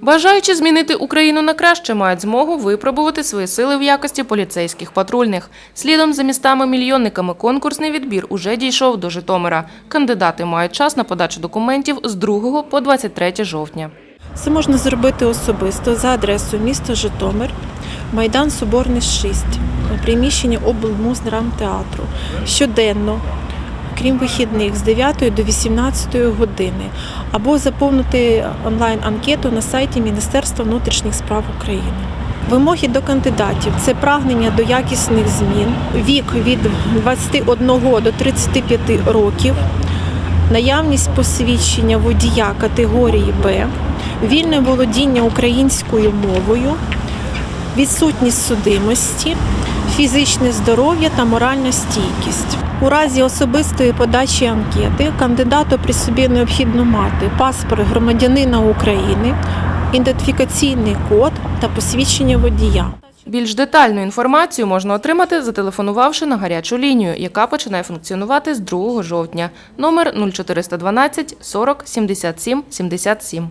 Бажаючи змінити Україну на краще, мають змогу випробувати свої сили в якості поліцейських патрульних. Слідом за містами-мільйонниками конкурсний відбір уже дійшов до Житомира. Кандидати мають час на подачу документів з 2 по 23 жовтня. Це можна зробити особисто за адресою міста Житомир, Майдан Соборний 6, приміщення облмуздрамтеатру. Щоденно, крім вихідних, з 9 до 18 години, або заповнити онлайн-анкету на сайті Міністерства внутрішніх справ України. Вимоги до кандидатів це прагнення до якісних змін, вік від 21 до 35 років, наявність посвідчення водія категорії Б, вільне володіння українською мовою, відсутність судимості, фізичне здоров'я та моральна стійкість. У разі особистої подачі анкети кандидату при собі необхідно мати паспорт громадянина України, ідентифікаційний код та посвідчення водія. Більш детальну інформацію можна отримати, зателефонувавши на гарячу лінію, яка починає функціонувати з 2 жовтня. Номер 0412 40 77 77.